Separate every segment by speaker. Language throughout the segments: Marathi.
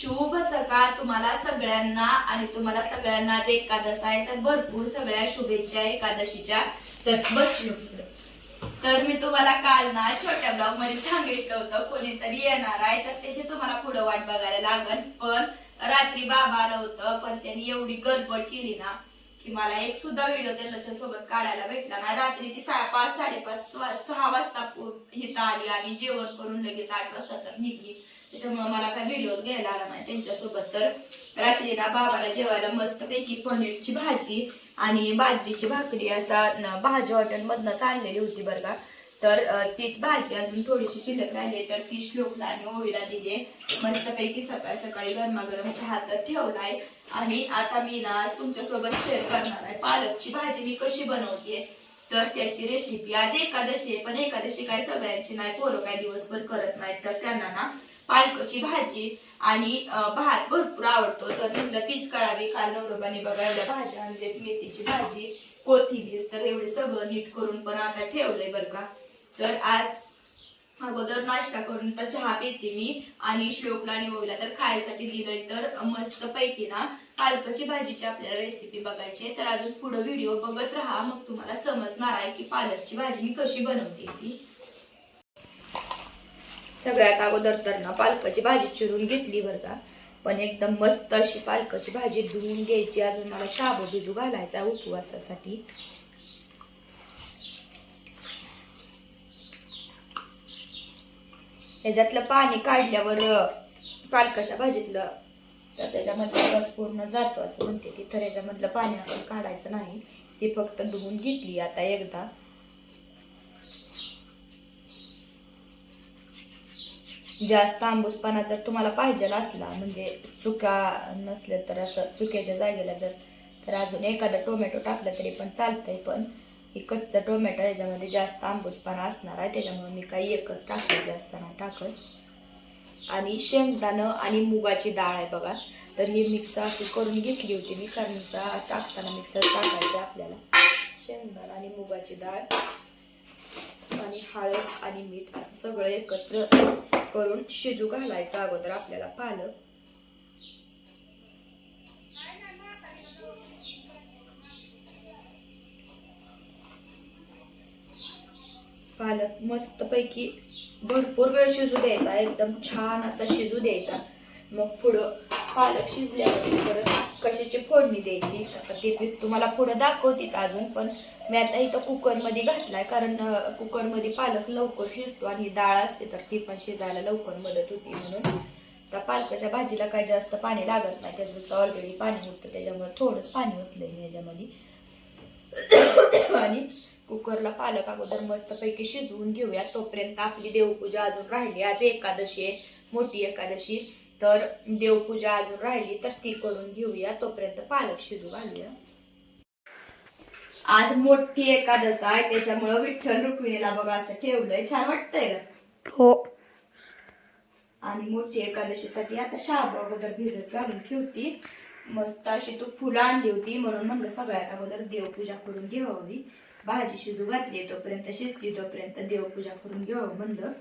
Speaker 1: शुभ सकाळ तुम्हाला सगळ्यांना आणि तुम्हाला सगळ्यांना आज एकादश आहे तर भरपूर सगळ्या शुभेच्छा एकादशीच्या. तर बस तर मी तुम्हाला काल ना छोट्या ब्लॉगमध्ये सांगितलं होतं कोणीतरी येणार आहे तर त्याची तुम्हाला पुढे वाट बघायला लागल. पण रात्री बाबा आलं होतं पण त्यांनी एवढी गडबड केली ना की मला एक सुद्धा व्हिडिओ त्यांच्यासोबत काढायला भेटला ना रात्री ती सा पाच साडेपाच सहा वाजता पो- इथं आली आणि जेवण करून लगेच आठ वाजता तर निघली. त्याच्यामुळे मला काय व्हिडिओ घ्यायला आला नाही. त्यांच्यासोबत तर रात्री ना बाबाला जेवायला मस्त पैकी पनीरची भाजी आणि बाजरीची भाकरी असा भाजी हॉटेलमधनं चाललेली आणलेली होती बरं का. तर तीच भाजी अजून थोडीशी शिल्लक राहिली तर ती श्लोकला आणि ओळीला दिली मस्त पैकी सकाळी सकाळी गरमागरम चहा तर ठेवलाय आणि आता मी ना तुमच्यासोबत शेअर करणार आहे. पालकची भाजी मी कशी बनवते तर त्याची रेसिपी आज एकादशी आहे. पण एकादशी काय सगळ्यांची नाही पोरं काय दिवसभर करत नाहीत. तर त्यांना ना पालकची भाजी आणि भात भरपूर आवडतो. तर म्हटलं तीच करावी. काल नवरोबाने बघा एवढ्या भाज्या आणल्यात मेथीची भाजी कोथिंबीर. तर एवढे सगळं नीट करून पण आता ठेवलंय बरं का. तर आज अगोदर नाश्ता करून तर चहा पिते मी आणि श्लोकला आणि ओवीला तर खायसाठी दिलंय तर मस्त पैकी ना पालकाची भाजीची आपल्याला रेसिपी बघायची तर अजून पुढे व्हिडिओ बघत राहा. मग तुम्हाला समजणार आहे की पालकची भाजी मी कशी बनवते ती. सगळ्यात अगोदर तर ना पालकाची भाजी चिरून घेतली बरं का. पण एकदम मस्त अशी पालकाची भाजी धुवून घ्यायची. अजून मला शाबू बिजू घालायचा उपवासासाठी. ह्याच्यातलं पाणी काढल्यावर पालकाच्या भाजीतलं. तर त्याच्यामधलं रस पूर्ण जातो असं म्हणते ती. तर याच्यामधलं पाणी आपण काढायचं नाही. ती फक्त धुवून घेतली आता एकदा. जास्त आंबूसपणा जर तुम्हाला पाहिजे असला म्हणजे चुका नसल्या तर असं चुक्याच्या जागेला जर तर अजून एखादा टोमॅटो टाकला तरी पण चालतंय. पण हे कच्चा टोमॅटो याच्यामध्ये जास्त आंबूसपणा असणार आहे त्याच्यामुळे मी काही एकच टाकलं जास्त नाही टाकत. आणि शेंगदाणं आणि मुगाची डाळ आहे बघा तर ही मिक्सर अशी करून घेतली होती मी कारण टाकताना मिक्सर टाकायचं आपल्याला. शेंगदाणा आणि मुगाची डाळ आणि हळद आणि मीठ असं सगळं एकत्र करून शिजू घालायचं अगोदर आपल्याला पालक. पालक मस्तपैकी भरपूर वेळ शिजू द्यायचा एकदम छान असा शिजू द्यायचा. मग पुढं पालक शिजल्यावर कशाची फोडणी द्यायची आता ते मी तुम्हाला पुढं दाखवते अजून पण मी आता इथं कुकरमध्ये घातलाय कारण कुकरमध्ये पालक लवकर शिजतो आणि डाळ असते तर ती पण शिजायला लवकर मदत होती म्हणून. त्या पालकाच्या भाजीला काही जास्त पाणी लागत नाही त्याचं ऑलरेडी पाणी होतं त्याच्यामुळे थोडंच पाणी ओतलंय याच्यामध्ये. आणि कुकरला पालक अगोदर मस्त पैकी शिजवून घेऊया. तोपर्यंत आपली देवपूजा अजून राहिली. आज एकादशी आहे मोठी एकादशी. तर देवपूजा अजून राहिली तर ती करून घेऊया. तोपर्यंत पालक शिजू घालूया. आज मोठी एकादश आहे त्याच्यामुळं विठ्ठल रुक्मिणीला बघा असं ठेवलंय. छान वाटतंय
Speaker 2: हो.
Speaker 1: आणि मोठी एकादशीसाठी आता शाबू अगोदर भिजत घालून ठेवती. मस्त अशी तू फुलं आणली होती म्हणून म्हणलं सगळ्यात अगोदर देवपूजा करून घ्यावी भाजी शिजू घातली तोपर्यंत शिजली तोपर्यंत देवपूजा करून घ्यावं म्हणलं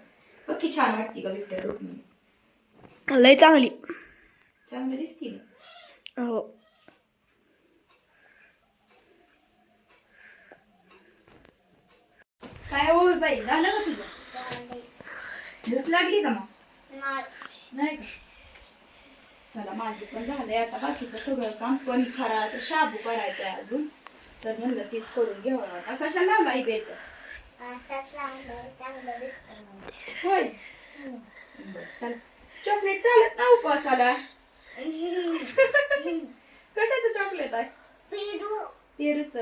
Speaker 1: बघ की छान वाटते का विठ्ठल रुक्मिणी
Speaker 2: लय चांगली.
Speaker 1: चांगलं दिसते
Speaker 2: हो.
Speaker 1: काय हो बाई झालं का तुझं? भूक लागली का मग? नाही का? चला माझं पण झालंय आता बाकीचं सगळं काम पण फराळाचं शाबू करायचं आहे अजून. तर म्हणलं तीच करून घ्यावं आता. कशाला लावला बेत होय. बरं, चला. चॉकलेट चालत ना उपवासाला? कशाचं चॉकलेट आहे? पेरूच.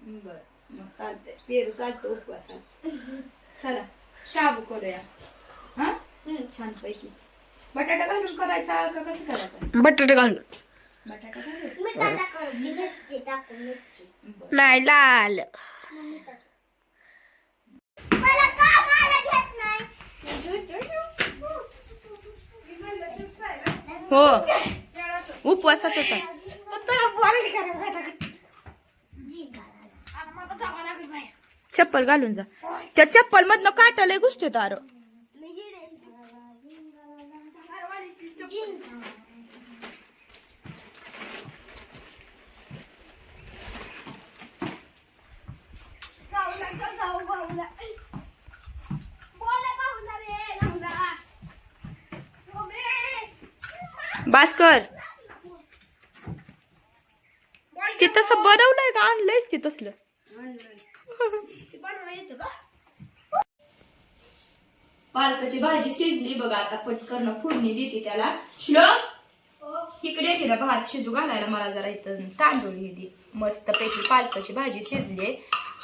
Speaker 1: बर मग चालतंय. पेरू चालतं उपवासाला. चला शाबू करूया. हा? छान पैकी बटाटा घालून करायचा का कसं करायचा?
Speaker 2: बटाटे घालून. नाही लाल.
Speaker 1: हो. उपवासाच चप्पल घालून जा. त्या चप्पल मधनं काटाला घुसते तार भास्कर. ते तसं बनवलंय का? आणलंयच ते तसलं. पालकाची भाजी शिजली बघा आता पटकन फोडणी देते त्याला. श्लोक? इकडे येते ना भात शिजू घालायला मला जरा इथं तांदूळ हे दे. मस्त पैकी पालकाची भाजी शिजली.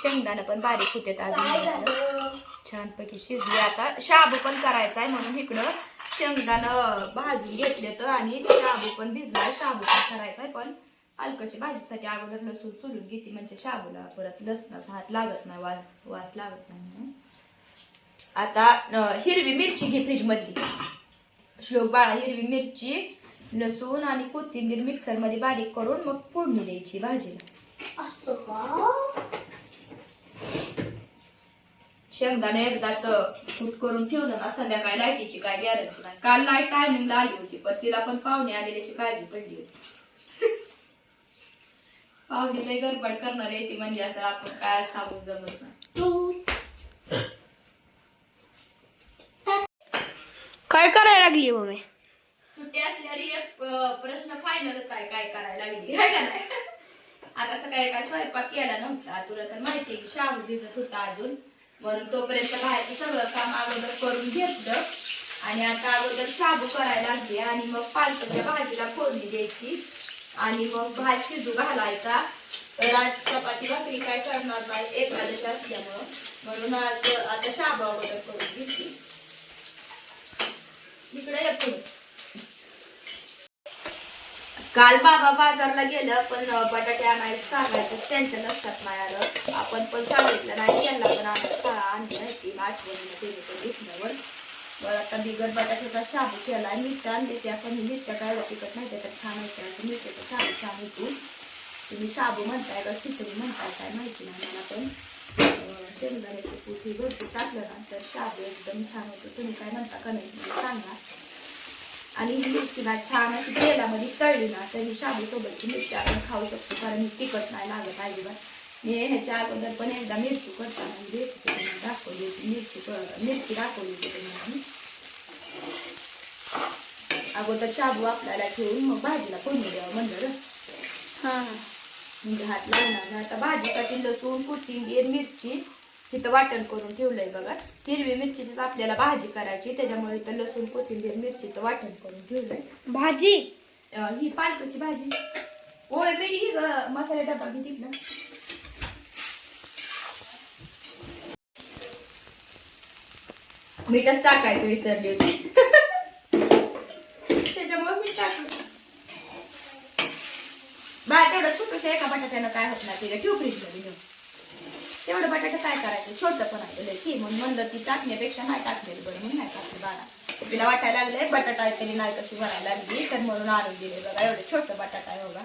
Speaker 1: शेंगदाणा पण बारीक होते अजून छानपैकी शिजली. आता शाबू पण करायचा आहे म्हणून इकडं शेंगदाणं भाजून घेतले तर आणि शाबू पण भिजलाय शाबू पण करायचा आहे पण पालकाची भाजीसाठी अगोदर लसूण सोलून घेते म्हणजे शाबूला परत लसणाचा हात लागत नाही वास वास लागत नाही आता हिरवी मिरची घे फ्रीज मधली श्लोक बाळा हिरवी मिरची लसूण आणि कोथिंबीर मिक्सरमध्ये बारीक करून मग फोडणी द्यायची भाजीला. शेंगदाणे एकदाच कूट करून ठेवलं ना संध्याकाळी लाईटीची काय गॅरंटी नाही काल लाइट टायमिंगला आली होती पण तिला पण पाहुणे आलेल्याची काळजी पडली होती. पाहुणे लय गडबड करणार आहे ती म्हणजे असं आपण काय सांगून जमत नाही.
Speaker 2: काय करायला लागली मम्मी?
Speaker 1: सुट्टी असल्यावर एक प्रश्न फायनलच आहे काय करायला लागली काय का नाही? आता सकाळी काय स्वयंपाक केला नव्हता तुला तर माहिती शाबू भिजत होता अजून. म्हणून तोपर्यंत बाहेरचं सगळं काम अगोदर करून घेतलं. आणि आता अगोदर साबू करायला लागली आणि मग पालकाच्या भाजीला फोडणी द्यायची. आणि मग भात शिजू घालायचा. तर आज चपाती भाकरी काय करणार नाही एकादशी असल्यामुळं. म्हणून आज आता शाबू अगोदर करून घेतली. इकडे ये काल बाबा बाजारला गेलं पण अं, बटाटे आणायला सांगायचं त्यांच्या लक्षात नाही आलं. आपण पण सांगितलं नाही त्यांना पण आणायला आणली माहिती आठवणीने दिली तर दिसल्यावर आता बिगर बटाट्याचा शाबू केला मिरच्या आणली त्या पण मिरच्या काय पिकत नाही त्याच्यात छान होत्या मिरच्याचा शाबू छान होतो तुम्ही शाबू म्हणताय का खिचडी म्हणताय काय माहिती नाही मला पण. शेंगदाण्याची पुठी भरपूर टाकलं ना तर शाबू एकदम छान होतो. तुम्ही काय म्हणता का नाही सांगा. आणि ही मिरची ना छान अशी तेलामध्ये तळली ना तर ही शाबू सोबतची मिरची आपण खाऊ शकतो कारण ही तिखट नाही लागत अजिबात मी ह्याच्या अगोदर पण एकदा मिरची करताना रेसिपी दाखवली होती मिरची मिरची दाखवली होती तुम्हाला मी. अगोदर शाबू आपल्याला ठेवून मग भाजीला फोडणी द्यावं म्हणलं.
Speaker 2: हा
Speaker 1: म्हणजे हात लागणार नाही आता भाजीसाठी लसूण कोथिंबीर मिरची तिथं वाटण करून ठेवलंय बघा. हिरवी मिरचीचीच आपल्याला भाजी करायची त्याच्यामुळे इथं लसूण कोथिंबीर मिरचीचं वाटण करून ठेवलंय.
Speaker 2: भाजी?
Speaker 1: ही पालकाची भाजी. ओय ग- मसाला डबा घेतली ना. मीठच टाकायचं विसरली होती. त्याच्यामुळे मीठ टाकलं. बाय तेवढं छोटूशा एका बटाट्यानं काय होत नाही तिला ठेव फ्रीजमध्ये घेऊन तेवढं बटाटा काय करायचं? छोटं पण आहे लय की. मग म्हणलं ती टाकण्यापेक्षा नाही टाकलेलं बरं मग नाही टाकलं बाळा. तिला वाटायला लागले बटाटा त्याने तरी नाही कशी भरायला लागली. तर म्हणून आणून दिले बघा एवढं छोटं बटाटा आहे बघा.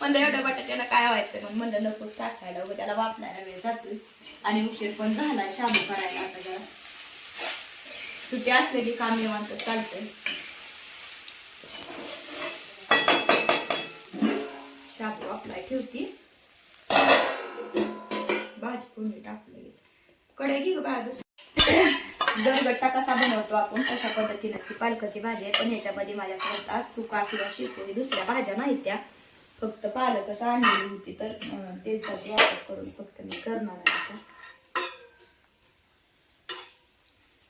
Speaker 1: म्हणलं एवढ्या बटाट्याला काय व्हायचं? मग म्हणलं नकोच टाकायला उगा त्याला वापरायला वेळ जातो आणि उशीर पण झाला शाबू करायला आता जरा. सुट्टी असले की काम निवांत चालतंय. शाबू आपला ठेवती. फोडणी टाकली कडे घे ग गरगट्टा कसा बनवतो आपण तशा पद्धतीने. पालकाची भाजी आहे पण ह्याच्यामध्ये माझ्याकडे तू चुका किंवा शिकोरी दुसऱ्या भाज्या नाहीत त्या. फक्त पालकच आणलेली होती तर अं, तेलसाठी वापर करून फक्त मी करणार आहे आता.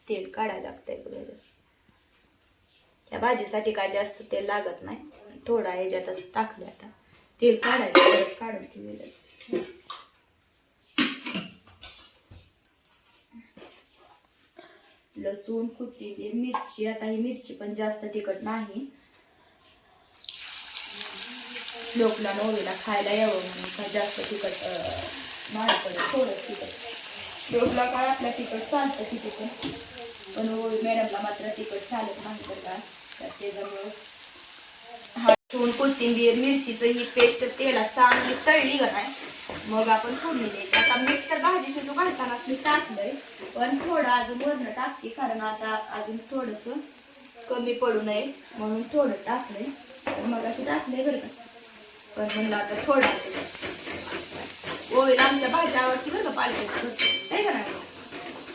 Speaker 1: तेल काढायला लागतंय त्या भाजीसाठी काय जास्त तेल लागत नाही. थोडा ह्याच्यातच टाकलं आता. तेल काढायचं काढून ठेवलेलं लसूण कोथिंबीर मिरची आता ही मिरची पण जास्त तिखट नाही. लोकला नवरीला खायला यावं म्हणून का जास्त तिखट माझ्याकडे थोडंच तिखट. लोकला काय आपल्या तिखट चालतं तिथे पण. पण मॅडमला मात्र तिखट चालत नाही तर का तर त्याच्यामुळं हा ठेवून कोथिंबीर मिरचीचं ही पेस्ट तेला चांगली तळली का नाही. मग आपण फोडणी द्यायची. आता मीठ तर भाजी शिजू घालतानाच मी टाकलंय पण थोडं अजून वरण टाकते कारण आता अजून थोडस कमी पडू नये म्हणून थोडं टाकलंय. मग अशी टाकलंय बरं का. पण म्हणलं आता थोडं. होईल आमच्या भाज्या आवडती बरं का पालक आहे का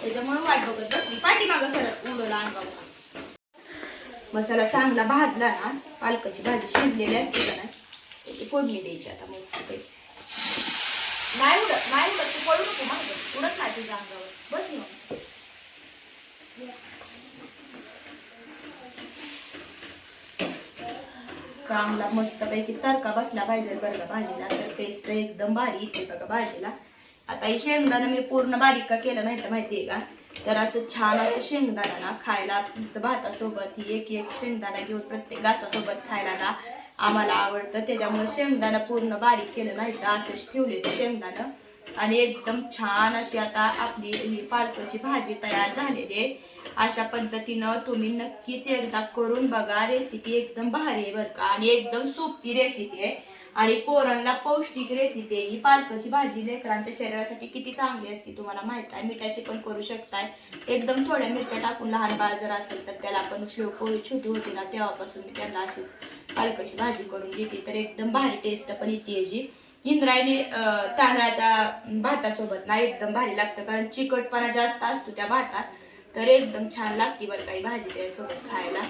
Speaker 1: त्याच्यामुळे वाट बघत बसली. पाठीमागं सरळ उडवला अंगावर. मसाला चांगला भाजला ना पालकाची भाजी शिजलेली असते का ना त्याची फोडणी द्यायची आता मस्त नाही उडत नाही उडत. तू पडू नको मग म्हणजे. उडत नाही तुझ्या अंगावर. बस मग चांगला मस्त पैकी चरका बसला पाहिजे बरं का भाजीला. तर टेस्ट एकदम भारी येते बघा भाजीला. आता हे शेंगदाणा मी पूर्ण बारीक का केलं नाही तर माहितीये का? तर असं छान असं शेंगदाणा ना खायला असं भातासोबत ही एक एक शेंगदाणा घेऊन प्रत्येक घासासोबत खायला ना आम्हाला आवडतं. त्याच्यामुळे शेंगदाणा पूर्ण बारीक केलं नाही तर असंच ठेवले ते शेंगदाणं. आणि एकदम छान अशी आता आपली ही पालकाची भाजी तयार झालेली आहे. अशा पद्धतीनं तुम्ही नक्कीच एकदा करून बघा. रेसिपी एकदम भारी आहे बरं का. आणि एकदम सोपी रेसिपी आहे. आणि पोरांना पौष्टिक रेसिपी ही पालकाची भाजी. लेकरांच्या शरीरासाठी किती चांगली असते तुम्हाला माहीत आहे. मिठाची पण करू शकताय. एकदम थोड्या मिरच्या टाकून लहान बाळ जर असेल तर त्याला आपण पोळी छोटी होती ना तेव्हापासून मी त्यांना अशीच पालकाची भाजी करून देते. तर एकदम भारी टेस्ट पण येते याची. इंद्रायणी तांदळाच्या भातासोबत ना एकदम भारी लागतं. कारण चिकटपणा जास्त असतो त्या भातात. तर एकदम छान लागते बरं काही भाजी त्यासोबत खायला.